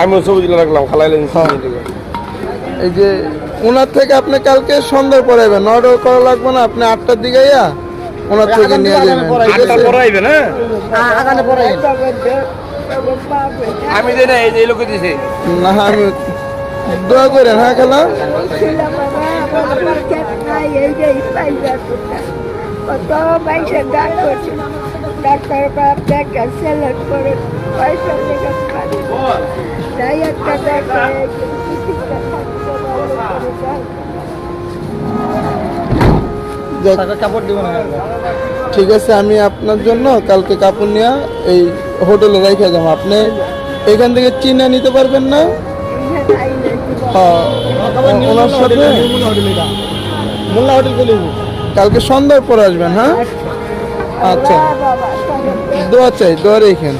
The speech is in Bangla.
আমি ছবি দিলে রাখলাম খালাইলেন হ্যাঁ। এই যে ওনার থেকে আপনি কালকে সন্ধ্যায় পড়াইবেন নটাও করা লাগবে না আপনি আটটার দিকে ইয়া ওনার থেকে নিয়ে যাবেন। পড়াইবে না আমি না এই যে লোকে দিছে। না আমি দোয়া করেন হ্যাঁ খেলা? কত পয়সা দান করছে ডাক্তার বাপ করে পয়সা ঠিক আছে আমি আপনার জন্য কালকে কাপড় নিয়ে এই হোটেলে রেখে যাব। আপনি এখান থেকে চিনে নিতে পারবেন না? হ্যাঁ, ওনার সাথে কালকে সন্ধ্যার পর আসবেন হ্যাঁ? আচ্ছা। দোয়া চাই দোয়া রেখেন।